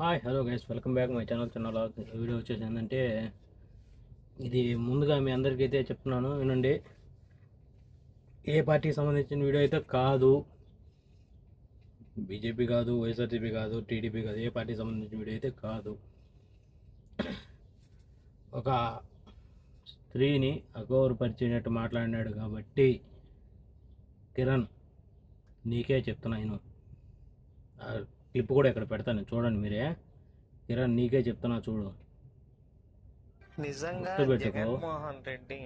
Hi hello guys welcome back my channel channel video వచ్చేసి ఏంటంటే ఇది ముందుగా మీ అందరికీ అయితే చెప్తున్నాను వినండి. ఏ పార్టీకి సంబంధించిన వీడియో అయితే కాదు. బీజేపీ కాదు వైఎస్ఆర్సీపీ కాదు టీడీపీ కాదు ఏ పార్టీకి సంబంధించిన వీడియో అయితే కాదు. ఒక స్త్రీని అగౌరవపరిచినట్టు మాట్లాడినాడు కాబట్టి కిరణ్ నీకే చెప్తున్నా నేను. క్లిప్ కూడా ఇక్కడ పెడతాను చూడండి మీరే కిరణ్ నీకే చెప్తున్నా చూడు నిజంగా గుర్తుపెట్టుకో. జగన్మోహన్ రెడ్డి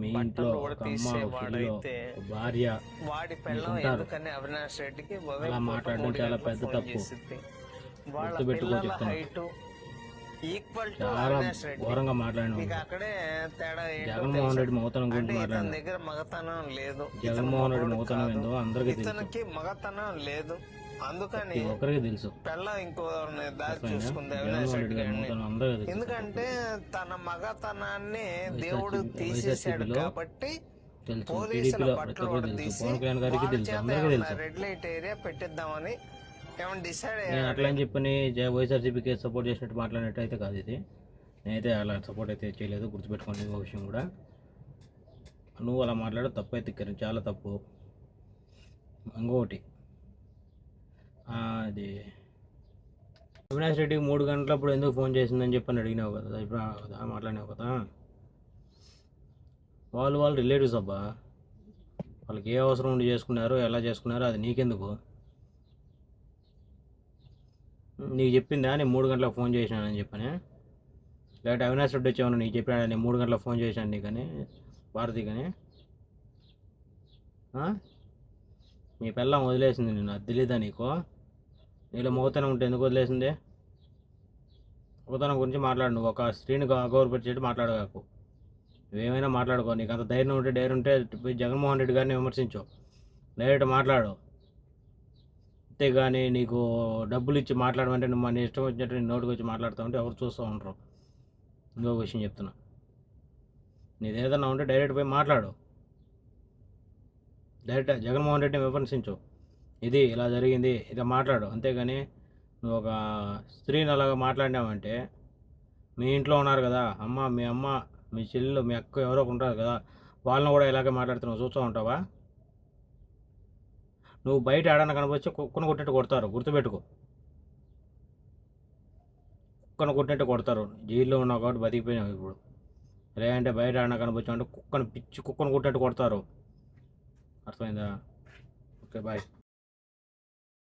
మీ ఇంట్లో భార్య వాడి పిల్లం. ఎందుకని అవినాష్ రెడ్డికి అలా మాట్లాడడం చాలా పెద్ద తప్పు. గుర్తుపెట్టుకో చెప్తున్నా. ఈక్వల్ టు చాలా అవినాష్ రెడ్డి ఘోరంగా మాట్లాడిన మీకు అక్కడే తేడా జగన్మోహన్? రెడ్డి మగతనం గురించి దగ్గర మగతనం లేదు. జగన్మోహన్ రెడ్డి మగతనం. ఏందో అందరికీ ఇతనికి మగతనం లేదు. అందుకని ప్రతి ఒక్కరికి తెలుసు. ఇంకో దారి? చూసుకుంది అవినాష్ రెడ్డి గారిని. ఎందుకంటే తన మగతనాన్ని దేవుడు తీసేశాడు వైఎస్ఆర్సీపీలో కాబట్టి తెలుసు. పోలీసుల టీడీపీలో ప్రతి బట్టలు ఒక్కరికి కూడా తెలుసు. తీసి పవన్ కళ్యాణ్ గారికి వాళ్ళ తెలుసు. చేత అందరికీ ఏమన్నా తెలుసు. రెడ్ లైట్ ఏరియా పెట్టిద్దామని నేను అట్లా అని చెప్పని వైఎస్ఆర్సీపీకి సపోర్ట్ చేసినట్టు మాట్లాడినట్టు అయితే కాదు ఇది. నేనైతే అలా సపోర్ట్ అయితే చేయలేదు గుర్తుపెట్టుకోండి ఇంకో విషయం కూడా. నువ్వు అలా మాట్లాడడం తప్పు అయితే చాలా తప్పు. ఇంకొకటి అది అవినాష్ రెడ్డికి మూడు గంటలప్పుడు ఎందుకు ఫోన్ చేసిందని చెప్పని అడిగినావు కదా ఇప్పుడు కదా మాట్లాడినావు కదా. వాళ్ళు వాళ్ళు రిలేటివ్స్ అబ్బా. వాళ్ళకి ఏ అవసరం ఉండి చేసుకున్నారో ఎలా చేసుకున్నారో అది నీకెందుకు? నీకు చెప్పిందా? నేను మూడు గంటలకు ఫోన్ చేసినానని చెప్పని. లేకపోతే అవినాష్ రెడ్డి వచ్చేవాను నీకు చెప్పినా నేను మూడు గంటలకు ఫోన్ చేశాను నీకని భారతి కానీ మీ పిల్లం వదిలేసింది నేను అది తెలీదా నీకు? నీలో మగతనం ఉంటే ఎందుకు వదిలేసింది? మగతనం గురించి మాట్లాడు నువ్వు ఒక స్త్రీని గౌరవపరిచేట్టు మాట్లాడగాకు. నువ్వేమైనా మాట్లాడుకో నీకు అంత ధైర్యం ఉంటే ధైర్యం ఉంటే జగన్మోహన్ రెడ్డి గారిని విమర్శించు. డైరెక్ట్ మాట్లాడు. అంతేగాని నీకు డబ్బులు ఇచ్చి మాట్లాడమంటే నువ్వు మన ఇష్టం వచ్చినట్టు నేను నోటికి వచ్చి మాట్లాడుతూ ఉంటే ఎవరు చూస్తూ ఉంటారు ఇంకో విషయం చెప్తున్నా. నీది ఏదన్నా ఉంటే డైరెక్ట్ పోయి మాట్లాడు. డైరెక్ట్ జగన్మోహన్ రెడ్డిని విమర్శించు. ఇది ఇలా జరిగింది ఇలా మాట్లాడు. అంతేగాని నువ్వు ఒక స్త్రీని అలాగా మాట్లాడినావంటే మీ ఇంట్లో ఉన్నారు కదా అమ్మ మీ అమ్మ మీ చెల్లెలు మీ అక్క ఎవరో ఒకరు ఉంటారు కదా వాళ్ళని కూడా ఇలాగే మాట్లాడుతున్నావు చూస్తూ ఉంటావా? నువ్వు బయట ఆడన కనపచ్చి కుక్కను కొట్టినట్టు కొడతారు గుర్తుపెట్టుకో. కుక్కను కొట్టినట్టు కొడతారు. జైల్లో ఉన్నావు కాబట్టి బతికిపోయినావు ఇప్పుడు. లేదంటే బయట ఆడన కనపచ్చావు అంటే కుక్కను పిచ్చి కుక్కను కొట్టినట్టు కొడతారు. అర్థమైందా? Okay bye.